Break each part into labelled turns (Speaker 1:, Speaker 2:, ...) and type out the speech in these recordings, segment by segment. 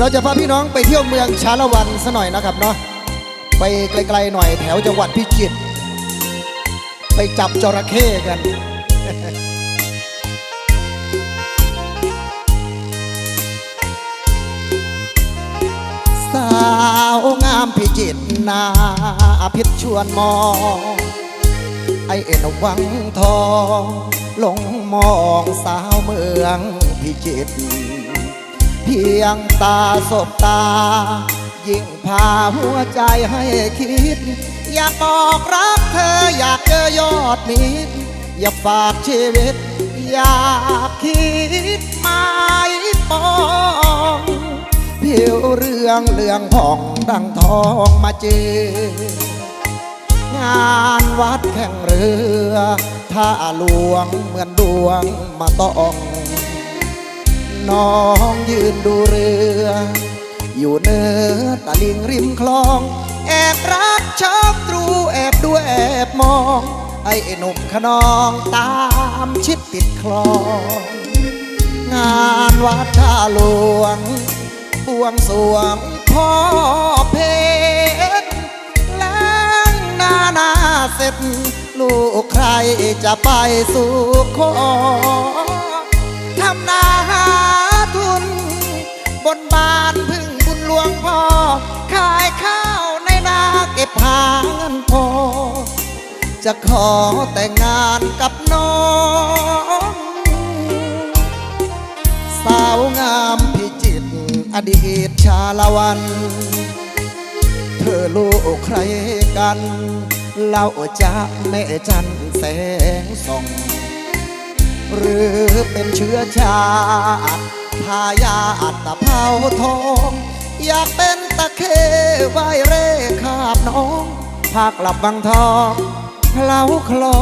Speaker 1: เราจะพาพี่น้องไปเที่ยวเมืองชาละวันซะหน่อยนะครับเนาะไปไกลๆหน่อยแถวจังหวัดพิจิตรไปจับจระเข้กัน สาวงามพิจิตรนาพิษชวนมอง ไอเอ็นวังทองลงมองสาวเมืองพิจิตร พียงตาสบตา ยิ่งพาหัวใจให้คิด อยากบอกรักเธออยากเจอยอดมิตรอยากฝากชีวิต อยากคิดหมายปองผิวเรื่องเรื่องผ่องดังทองมาเจองานวัดแข่งเรือท่าหลวงเหมือนดวงมาต้อง น้องยืนดูเรือ อยู่เนื้อตะลิงริมคลอง แอบรักชอบตรูแอบดูแอบมอง ไอ้หนุ่มขนองตามชิดติดคลอง งานวัดท่าหลวงบวงสรวงพ่อเพชรล้างหน้าหน้าเสร็จ ลูกใครจะไปสู่ขอ จะขอแต่งงานกับน้อง สาวงามพิจิตรอดีตชาละวัน เธอลูกใครกัน เล่าจะแม่จันแสงส่องหรือเป็นเชื้อชาติทายาทตเภาทอง อยากเป็นตะเคไวเร่คาบน้อง ภาคหลับบางทอง เคล้าคลอ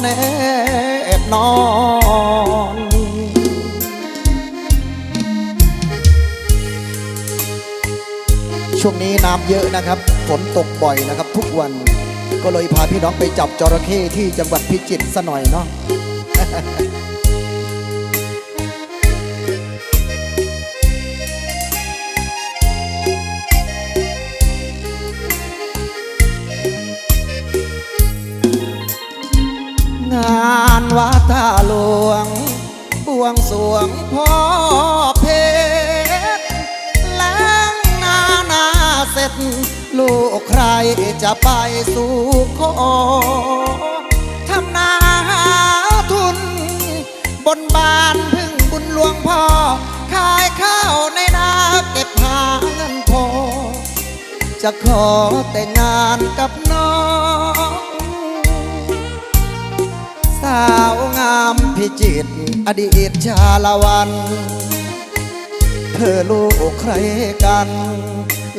Speaker 1: แนบนอนช่วงนี้น้ำเยอะนะครับ ฝนตกบ่อยนะครับ ทุกวันก็เลยพาพี่น้องไปจับจระเข้ที่จังหวัดพิจิตรซะหน่อยเนาะ งานวัดท่าหลวง บวงสวงพ่อเพชรล้างหน้านาเสร็จ ลูกใครจะไปสู่ขอทำนาหาทุน บนบานพึ่งบุญหลวงพ่อ ขายข้าวในนาเก็บหาเงินพอ จะขอแต่งงานกับน้อง จิต อดีตชาละวัน เธอลูกใครกัน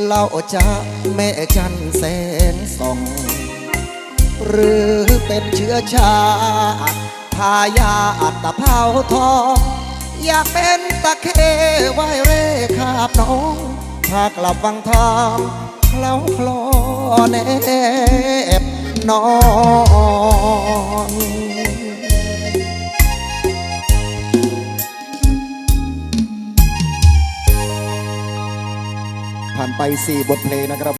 Speaker 1: เล่าจะแม่จันแสงส่อง หรือเป็นเชื้อชาติทายาทตเภาทอง อยากเป็นตะเคไวเร่คาบน้องพากลับวังทองเคล้าคลอแนบนอน ผ่านไป 4 บทเพลงนะครับ